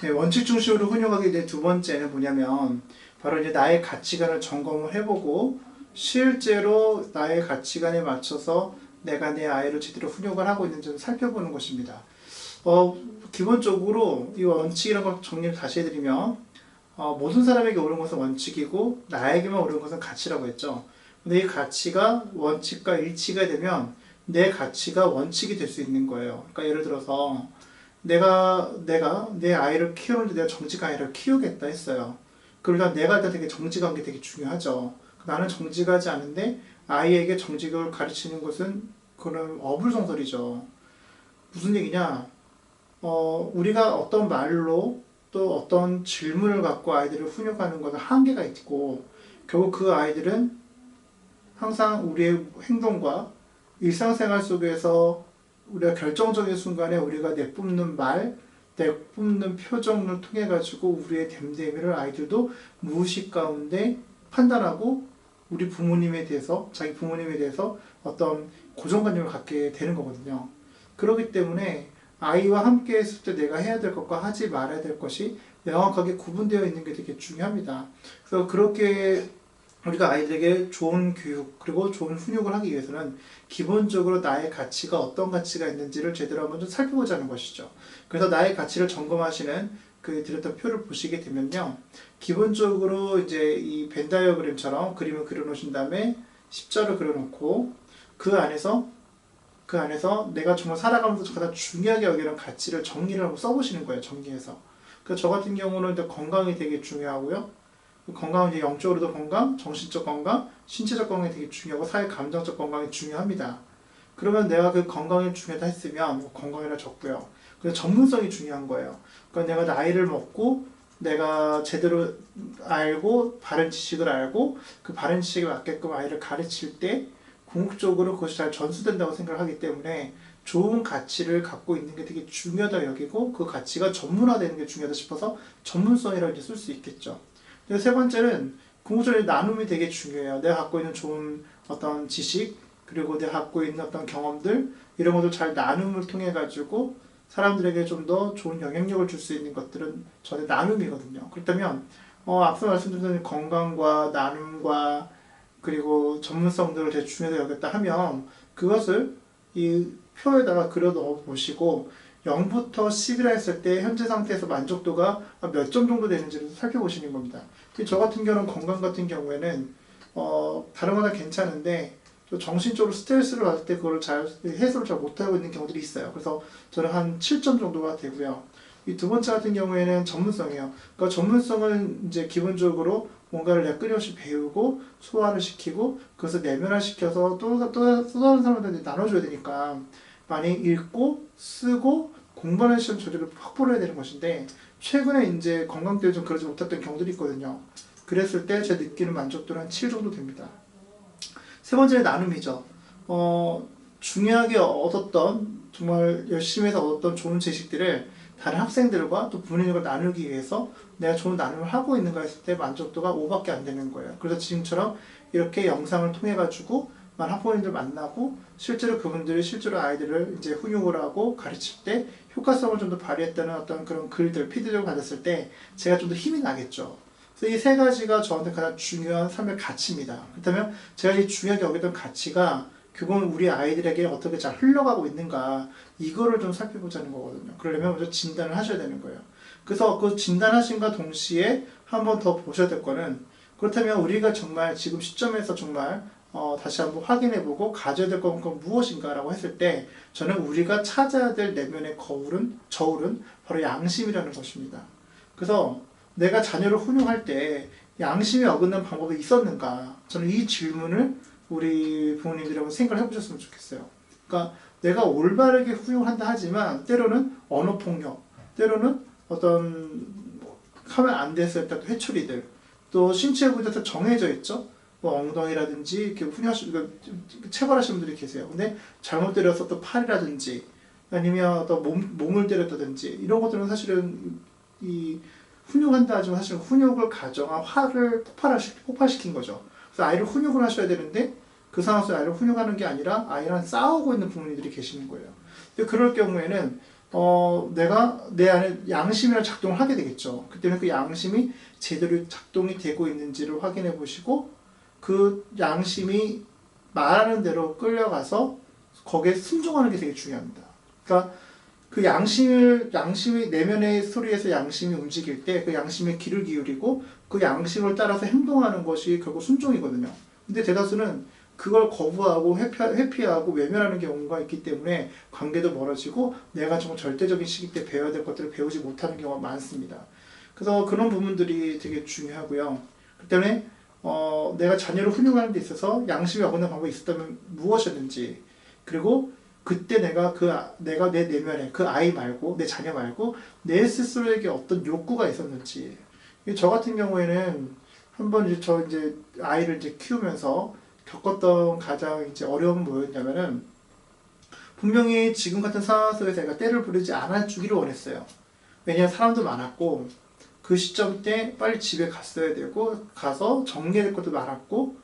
네, 원칙 중심으로 훈육하기 이제 두 번째는 뭐냐면 바로 이제 나의 가치관을 점검을 해보고 실제로 나의 가치관에 맞춰서 내가 내 아이를 제대로 훈육을 하고 있는지를 살펴보는 것입니다. 어, 기본적으로 이 원칙이라는 걸 정리를 다시 해드리면 어, 모든 사람에게 옳은 것은 원칙이고 나에게만 옳은 것은 가치라고 했죠. 근데 이 가치가 원칙과 일치가 되면 내 가치가 원칙이 될 수 있는 거예요. 그러니까 예를 들어서 내가 내가 내 아이를 키우는데 내가 정직한 아이를 키우겠다 했어요. 그러다 내가 일단 되게 정직한 게 되게 중요하죠. 나는 정직하지 않은데 아이에게 정직을 가르치는 것은 그런 어불성설이죠. 무슨 얘기냐? 어, 우리가 어떤 말로 또 어떤 질문을 갖고 아이들을 훈육하는 것은 한계가 있고 결국 그 아이들은 항상 우리의 행동과 일상생활 속에서 우리가 결정적인 순간에 우리가 내뿜는 말, 내뿜는 표정을 통해 가지고 우리의 됨됨이를 아이들도 무의식 가운데 판단하고 우리 부모님에 대해서 자기 부모님에 대해서 어떤 고정관념을 갖게 되는 거거든요. 그렇기 때문에 아이와 함께 했을 때 내가 해야 될 것과 하지 말아야 될 것이 명확하게 구분되어 있는 게 되게 중요합니다. 그래서 그렇게 우리가 아이들에게 좋은 교육 그리고 좋은 훈육을 하기 위해서는 기본적으로 나의 가치가 어떤 가치가 있는지를 제대로 한번 좀 살펴보자는 것이죠. 그래서 나의 가치를 점검하시는 그 드렸던 표를 보시게 되면요. 기본적으로 이제 이 벤다이어그램처럼 그림을 그려놓으신 다음에 십자를 그려놓고 그 안에서 그 안에서 내가 정말 살아가면서 가장 중요하게 여기는 가치를 정리를 하고 써보시는 거예요. 정리해서. 그저 같은 경우는 건강이 되게 중요하고요. 건강은 이제 영적으로도 건강, 정신적 건강, 신체적 건강이 되게 중요하고 사회 감정적 건강이 중요합니다. 그러면 내가 그 건강이 중요하다 했으면 뭐 건강이라 적고요. 그래서 전문성이 중요한 거예요. 그러니까 내가 나이를 먹고 내가 제대로 알고 바른 지식을 알고 그 바른 지식에 맞게끔 아이를 가르칠 때 궁극적으로 그것이 잘 전수된다고 생각을 하기 때문에 좋은 가치를 갖고 있는 게 되게 중요하다 여기고 그 가치가 전문화되는 게 중요하다 싶어서 전문성이라고 이제 쓸 수 있겠죠. 세 번째는 궁극적으로 나눔이 되게 중요해요. 내가 갖고 있는 좋은 어떤 지식 그리고 내가 갖고 있는 어떤 경험들 이런 것들 잘 나눔을 통해 가지고 사람들에게 좀 더 좋은 영향력을 줄 수 있는 것들은 저의 나눔이거든요. 그렇다면 어, 앞서 말씀드린 건강과 나눔과 그리고 전문성들을 중요하게 여겼다 하면 그것을 이 표에다가 그려 넣어 보시고 0부터 10이라 했을 때 현재 상태에서 만족도가 몇 점 정도 되는지를 살펴보시는 겁니다. 저 같은 경우는 건강 같은 경우에는 어, 다른 거다 괜찮은데 정신적으로 스트레스를 받을 때 그걸 잘 해소를 잘 못하고 있는 경우들이 있어요. 그래서 저는 한 7점 정도가 되고요. 이 두 번째 같은 경우에는 전문성이에요. 그러니까 전문성은 이제 기본적으로 뭔가를 내가 끊임없이 배우고 소화를 시키고 그것을 내면화시켜서 또, 또, 또 다른 사람들한테 나눠줘야 되니까 많이 읽고 쓰고 공부하는 시간 조절을 확보를 해야 되는 것인데 최근에 이제 건강 때문에 좀 그러지 못했던 경우들이 있거든요. 그랬을 때 제 느끼는 만족도는 한 7 정도 됩니다. 세 번째는 나눔이죠. 어, 중요하게 얻었던 정말 열심히 해서 얻었던 좋은 지식들을 다른 학생들과 또 부모님과 나누기 위해서 내가 좋은 나눔을 하고 있는가 했을 때 만족도가 5밖에 안 되는 거예요. 그래서 지금처럼 이렇게 영상을 통해 가지고 학부모님들 만나고 실제로 그분들이 실제로 아이들을 이제 훈육을 하고 가르칠 때 효과성을 좀 더 발휘했다는 어떤 그런 글들, 피드백을 받았을 때 제가 좀 더 힘이 나겠죠. 그래서 이 세 가지가 저한테 가장 중요한 삶의 가치입니다. 그렇다면 제가 이 중요하게 여겼던 가치가 그건 우리 아이들에게 어떻게 잘 흘러가고 있는가 이거를 좀 살펴보자는 거거든요. 그러려면 먼저 진단을 하셔야 되는 거예요. 그래서 그 진단하신과 동시에 한 번 더 보셔야 될 거는 그렇다면 우리가 정말 지금 시점에서 정말 어, 다시 한번 확인해보고 가져야 될 건 무엇인가라고 했을 때 저는 우리가 찾아야 될 내면의 거울은 저울은 바로 양심이라는 것입니다. 그래서 내가 자녀를 훈육할 때 양심에 어긋난 방법이 있었는가? 저는 이 질문을 우리 부모님들이 한번 생각을 해보셨으면 좋겠어요. 그러니까 내가 올바르게 훈육한다 하지만 때로는 언어 폭력, 때로는 어떤 뭐 하면 안 됐을 때 회초리들, 또 신체 부위도 정해져 있죠. 뭐 엉덩이라든지 이렇게 훈육하시, 체벌하시는 분들이 계세요. 근데 잘못 때려서 또 팔이라든지 아니면 또 몸, 몸을 때렸다든지 이런 것들은 사실은 이 훈육한다 하지만 사실은 훈육을 가정한 화를 폭발시, 폭발시킨 거죠. 그래서 아이를 훈육을 하셔야 되는데 그 상황에서 아이를 훈육하는 게 아니라 아이랑 싸우고 있는 부모님들이 계시는 거예요. 그럴 경우에는 어, 내가 내 안에 양심이랑 작동을 하게 되겠죠. 그때는 그 양심이 제대로 작동이 되고 있는지를 확인해 보시고 그 양심이 말하는 대로 끌려가서 거기에 순종하는 게 되게 중요합니다. 그러니까 그 양심을 양심이 내면의 소리에서 양심이 움직일 때 그 양심에 귀를 기울이고 그 양심을 따라서 행동하는 것이 결국 순종이거든요. 근데 대다수는 그걸 거부하고 회피, 회피하고 외면하는 경우가 있기 때문에 관계도 멀어지고 내가 정말 절대적인 시기 때 배워야 될 것들을 배우지 못하는 경우가 많습니다. 그래서 그런 부분들이 되게 중요하고요. 그 때문에 어, 내가 자녀를 훈육하는 데 있어서 양심이 어긋난 방법이 있었다면 무엇이었는지 그리고 그때 내가 그 아- 내가 내 내면에 그 아이 말고 내 자녀 말고 내 스스로에게 어떤 욕구가 있었는지 이저 같은 경우에는 한번 이제 저 이제 아이를 이제 키우면서 겪었던 가장 이제 어려움은 뭐였냐면은 분명히 지금 같은 상황 속에서 내가 때를 부리지 않아 주기를 원했어요. 왜냐하면 사람도 많았고 그 시점 때 빨리 집에 갔어야 되고 가서 정리할 것도 많았고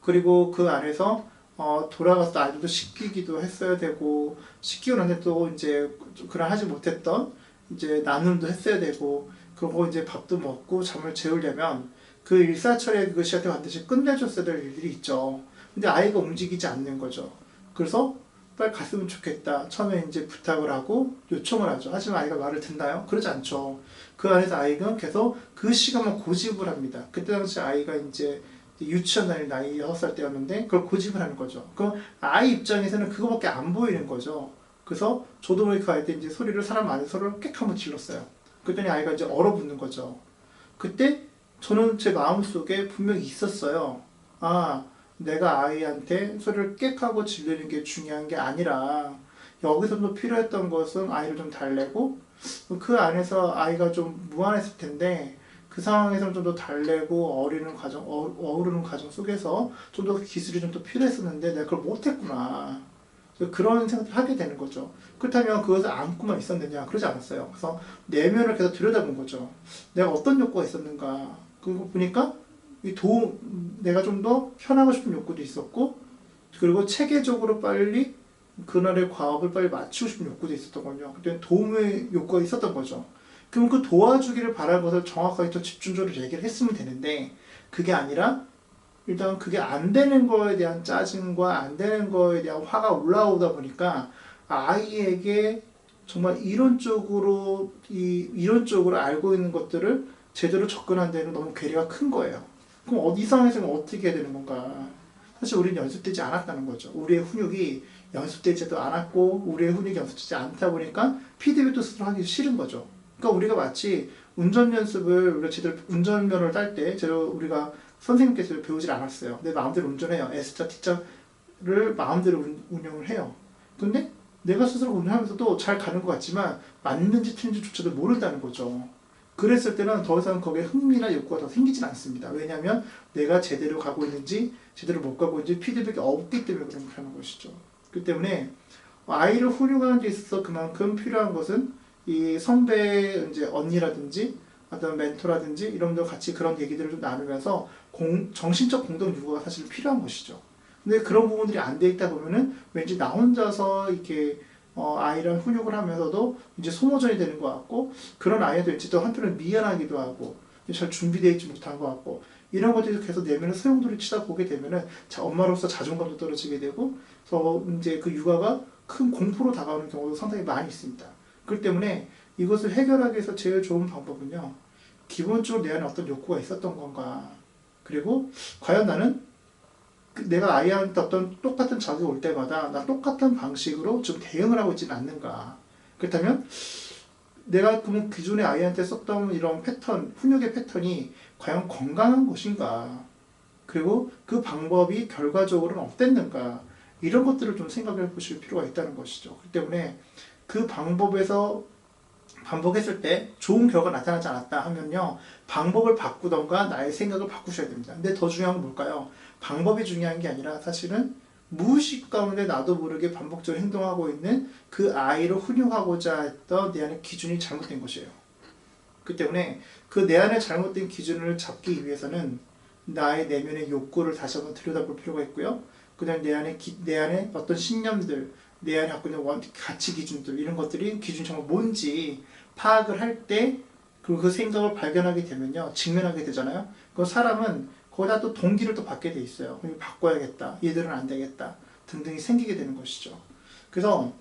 그리고 그 안에서 어, 돌아가서 아이들도 시키기도 했어야 되고 시키고 나는데 또 이제 그런 하지 못했던 이제 나눔도 했어야 되고 그리고 이제 밥도 먹고 잠을 재우려면 그 일사천리의 그 시간에 반드시 끝내줬어야 될 일들이 있죠. 근데 아이가 움직이지 않는 거죠. 그래서 빨리 갔으면 좋겠다. 처음에 이제 부탁을 하고 요청을 하죠. 하지만 아이가 말을 듣나요? 그러지 않죠. 그 안에서 아이가 계속 그 시간만 고집을 합니다. 그때 당시 아이가 이제 유치원 다닐 나이 6살 때였는데 그걸 고집을 하는 거죠. 그럼 아이 입장에서는 그거밖에 안 보이는 거죠. 그래서 저도 모르게 그 아이 때 이제 소리를 사람 안에 소리를 꽥 한번 질렀어요. 그랬더니 아이가 이제 얼어붙는 거죠. 그때 저는 제 마음속에 분명히 있었어요. 아, 내가 아이한테 소리를 꽥하고 지르는 게 중요한 게 아니라 여기서도 필요했던 것은 아이를 좀 달래고 그 안에서 아이가 좀 무안했을 텐데 그 상황에서는 좀더 달래고 어리는 과정, 어, 어우르는 과정 속에서 좀 더 기술이 좀 더 필요했었는데 내가 그걸 못했구나. 그런 생각을 하게 되는 거죠. 그렇다면 그것을 안고만 있었느냐? 그러지 않았어요. 그래서 내면을 계속 들여다본 거죠. 내가 어떤 욕구가 있었는가? 그거 보니까 이 도움, 내가 좀 더 편하고 싶은 욕구도 있었고, 그리고 체계적으로 빨리 그날의 과업을 빨리 마치고 싶은 욕구도 있었던 거죠. 그때 도움의 욕구가 있었던 거죠. 그럼 그 도와주기를 바라는 것을 정확하게 더 집중적으로 얘기를 했으면 되는데, 그게 아니라, 일단 그게 안 되는 거에 대한 짜증과 안 되는 거에 대한 화가 올라오다 보니까, 아이에게 정말 이론적으로, 이, 이론적으로 알고 있는 것들을 제대로 접근한 데는 너무 괴리가 큰 거예요. 그럼 어디 상황에서는 어떻게 해야 되는 건가? 사실 우리는 연습되지 않았다는 거죠. 우리의 훈육이 연습되지도 않았고 우리의 훈육이 연습되지 않다 보니까 피드백도 스스로 하기 싫은 거죠. 그러니까 우리가 마치 운전 연습을 우리가 제대로 운전면허를 딸 때 제대로 우리가 선생님께서 배우질 않았어요. 내 마음대로 운전해요. S자, T자를 마음대로 운, 운영을 해요. 근데 내가 스스로 운전하면서도 잘 가는 것 같지만 맞는지 틀린지조차도 모른다는 거죠. 그랬을 때는 더 이상 거기에 흥미나 욕구가 더 생기진 않습니다. 왜냐하면 내가 제대로 가고 있는지 제대로 못 가고 있는지 피드백이 없기 때문에 그런 것이죠. 그 때문에 아이를 훈육하는 데 있어서 그만큼 필요한 것은 이 선배 이제 언니라든지 어떤 멘토라든지 이런 분들 같이 그런 얘기들을 좀 나누면서 공, 정신적 공동 유구가 사실 필요한 것이죠. 근데 그런 부분들이 안 돼 있다 보면은 왠지 나 혼자서 이렇게 어, 아이랑 훈육을 하면서도 이제 소모전이 되는 것 같고 그런 아이도 이제 또 한편으로 미안하기도 하고 잘 준비되어 있지 못한 것 같고 이런 것들이 계속 내면에 소용돌이 치다 보게 되면은 자 엄마로서 자존감도 떨어지게 되고 그래서 이제 그 육아가 큰 공포로 다가오는 경우도 상당히 많이 있습니다. 그렇기 때문에 이것을 해결하기 위해서 제일 좋은 방법은요 기본적으로 내 안에 어떤 욕구가 있었던 건가 그리고 과연 나는 그 내가 아이한테 어떤 똑같은 자극이 올 때마다 나 똑같은 방식으로 좀 대응을 하고 있지는 않는가. 그렇다면 내가 그러면 기존에 아이한테 썼던 이런 패턴, 훈육의 패턴이 과연 건강한 것인가. 그리고 그 방법이 결과적으로는 어땠는가. 이런 것들을 좀 생각해 보실 필요가 있다는 것이죠. 그렇기 때문에 그 방법에서 반복했을 때 좋은 결과가 나타나지 않았다 하면요. 방법을 바꾸던가 나의 생각을 바꾸셔야 됩니다. 근데 더 중요한 건 뭘까요? 방법이 중요한 게 아니라 사실은 무의식 가운데 나도 모르게 반복적으로 행동하고 있는 그 아이를 훈육하고자 했던 내 안의 기준이 잘못된 것이에요. 그 때문에 그 내 안에 잘못된 기준을 잡기 위해서는 나의 내면의 욕구를 다시 한번 들여다볼 필요가 있고요. 그다음 내 안에 기- 내 안에 어떤 신념들, 내 안에 갖고 있는 원, 가치 기준들 이런 것들이 기준이 정말 뭔지 파악을 할 때 그리고 그 생각을 발견하게 되면요 직면하게 되잖아요. 그 사람은 거기다 또 동기를 또 받게 돼 있어요. 바꿔야겠다. 얘들은 안 되겠다. 등등이 생기게 되는 것이죠. 그래서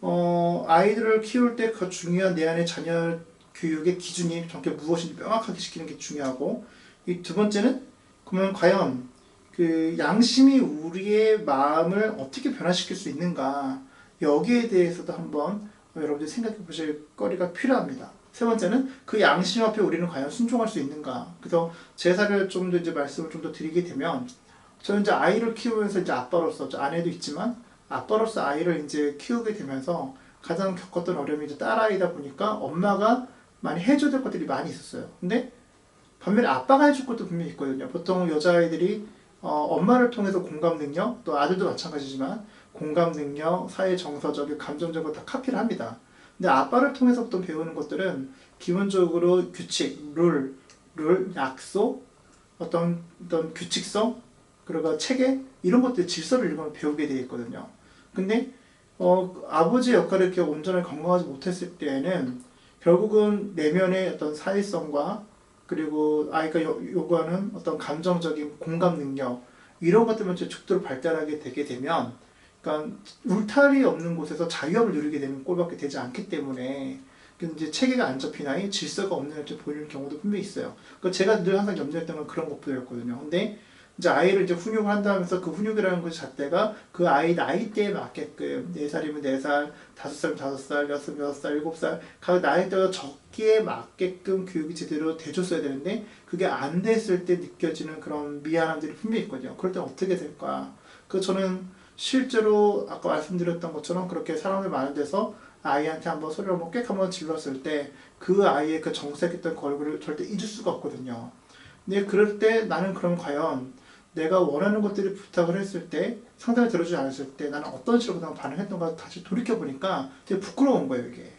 어, 아이들을 키울 때 그 중요한 내 안의 자녀 교육의 기준이 정확히 무엇인지 명확하게 시키는 게 중요하고 이 두 번째는 그러면 과연 그 양심이 우리의 마음을 어떻게 변화시킬 수 있는가 여기에 대해서도 한번 여러분들이 생각해 보실 거리가 필요합니다. 세 번째는 그 양심 앞에 우리는 과연 순종할 수 있는가. 그래서 제사를 좀 더 이제 말씀을 좀 더 드리게 되면 저는 이제 아이를 키우면서 이제 아빠로서 저 아내도 있지만 아빠로서 아이를 이제 키우게 되면서 가장 겪었던 어려움이 이제 딸아이다 보니까 엄마가 많이 해줘야 될 것들이 많이 있었어요. 근데 반면에 아빠가 해줄 것도 분명히 있거든요. 보통 여자아이들이 어, 엄마를 통해서 공감 능력, 또 아들도 마찬가지지만 공감 능력, 사회 정서적, 감정적으로 다 카피를 합니다. 근데 아빠를 통해서부터 배우는 것들은 기본적으로 규칙, 룰, 룰, 약속, 어떤 어떤 규칙성, 그리고 체계 이런 것들 질서를 읽으면 배우게 되어 있거든요. 근데 어, 아버지 역할을 이렇게 온전하게 건강하지 못했을 때에는 결국은 내면의 어떤 사회성과 그리고 아이가 요, 요구하는 어떤 감정적인 공감 능력 이런 것들만 이제 죽도록 발달하게 되게 되면 그러니까 울타리 없는 곳에서 자유함을 누리게 되는 꼴밖에 되지 않기 때문에 그 이제 체계가 안 잡히나이 질서가 없는 이렇게 보이는 경우도 분명히 있어요. 그 제가 늘 항상 염려했던 건 그런 것들이었거든요. 근데 이제 아이를 이제 훈육을 한다면서 그 훈육이라는 것 자체가 그 아이 나이대에 맞게끔 네 살이면 네 살, 다섯 살이면 다섯 살, 여섯 여섯 살, 일곱 살, 각 나이대가 적기에 맞게끔 교육이 제대로 돼줬어야 되는데 그게 안 됐을 때 느껴지는 그런 미안함들이 분명히 있거든요. 그럴 때 어떻게 될까? 그 저는 실제로 아까 말씀드렸던 것처럼 그렇게 사람들 많은 데서 아이한테 한번 소리를 한번 꽥 한번 질렀을 때 그 아이의 그 정색했던 그 얼굴을 절대 잊을 수가 없거든요. 근데 그럴 때 나는 그럼 과연 내가 원하는 것들을 부탁을 했을 때 상담을 들어주지 않았을 때 나는 어떤 식으로 반응했던가 다시 돌이켜보니까 되게 부끄러운 거예요 이게.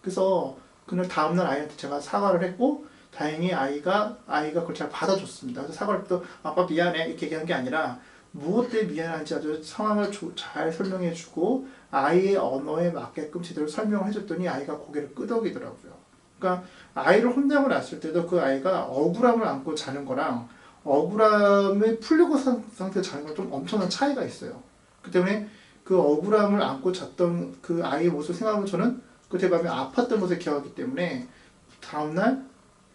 그래서 그날 다음날 아이한테 제가 사과를 했고 다행히 아이가 아이가 그걸 잘 받아줬습니다. 그래서 사과를 또 아빠 미안해. 이렇게 얘기한 게 아니라 무엇 때문에 미안한지 아주 상황을 조- 잘 설명해주고 아이의 언어에 맞게끔 제대로 설명을 해줬더니 아이가 고개를 끄덕이더라고요 그러니까 아이를 혼내고 났을 때도 그 아이가 억울함을 안고 자는 거랑 억울함을 풀리고 산 상태에 자는 건좀 엄청난 차이가 있어요. 그 때문에 그 억울함을 안고 잤던 그 아이의 모습을 생각하면 저는 그때 밤에 아팠던 것을 기억하기 때문에 다음날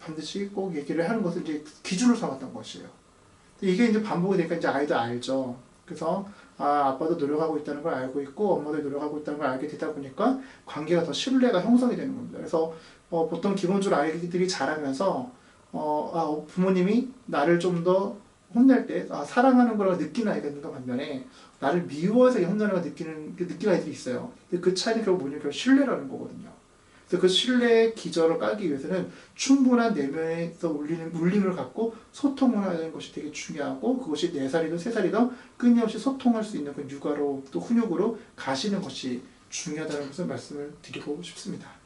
반드시 꼭 얘기를 하는 것을 이제 기준으로 삼았던 것이에요. 이게 이제 반복이 되니까 이제 아이도 알죠. 그래서 아, 아빠도 노력하고 있다는 걸 알고 있고 엄마도 노력하고 있다는 걸 알게 되다 보니까 관계가 더 신뢰가 형성이 되는 겁니다. 그래서 어, 보통 기본적으로 아이들이 자라면서 어, 아, 부모님이 나를 좀 더 혼낼 때 아, 사랑하는 거라고 느끼는 아이가 있는가 반면에 나를 미워해서 혼내는 걸 느끼는 그 느끼는 아이들이 있어요. 근데 그 차이는 결국 뭐냐면 결국 신뢰라는 거거든요. 그래서 그 신뢰의 기저를 깔기 위해서는 충분한 내면에서 울리는 울림을 갖고 소통을 하는 것이 되게 중요하고 그것이 네 살이든 세 살이든 끊임없이 소통할 수 있는 그 육아로 또 훈육으로 가시는 것이 중요하다는 것을 말씀을 드리고 싶습니다.